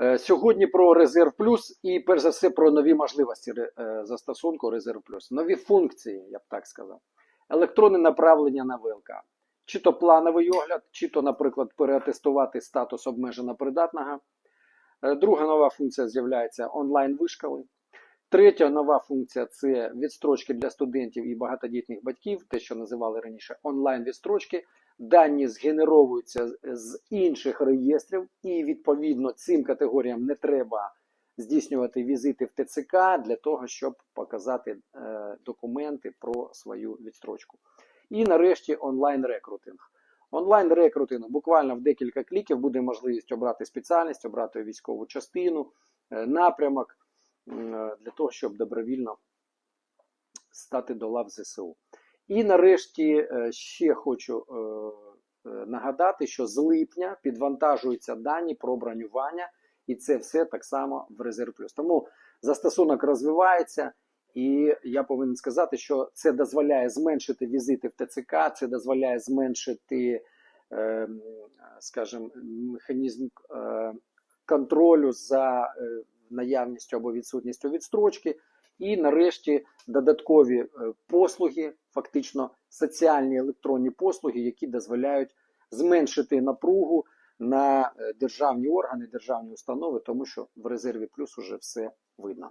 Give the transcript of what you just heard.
Е, Сьогодні про резерв плюс і перш за все про нові можливості е, застосунку резерв плюс. Нові функції, я б так сказав. Електронне направлення на ВЛК. Чи то плановий огляд, чи то, наприклад, переатестувати статус обмежено придатного. Е, Друга нова функція з'являється онлайн-вишколи. Третя нова функція це відстрочки для студентів і багатодітних батьків, те, що називали раніше онлайн-відстрочки. Дані згенеровуються з- інших реєстрів, і відповідно цим категоріям не треба здійснювати візити в ТЦК для того, щоб показати е, документи про свою відстрочку. І нарешті онлайн-рекрутинг. Онлайн-рекрутинг буквально в декілька кліків буде можливість обрати спеціальність, обрати військову частину, е, напрямок для того, щоб добровільно стати до лав ЗСУ. І нарешті е, ще хочу е, е, нагадати, що з липня підвантажуються дані про бронювання, і це все так само в Резерв Плюс. Тому застосунок розвивається, і я повинен сказати, що це дозволяє зменшити візити в ТЦК, це дозволяє зменшити, е, скажімо, механізм е, контролю за е, наявністю або відсутністю відстрочки. І нарешті додаткові е, послуги, фактично соціальні електронні послуги, які дозволяють зменшити напругу на е, державні органи, державні установи, тому що в резерві плюс уже все видно.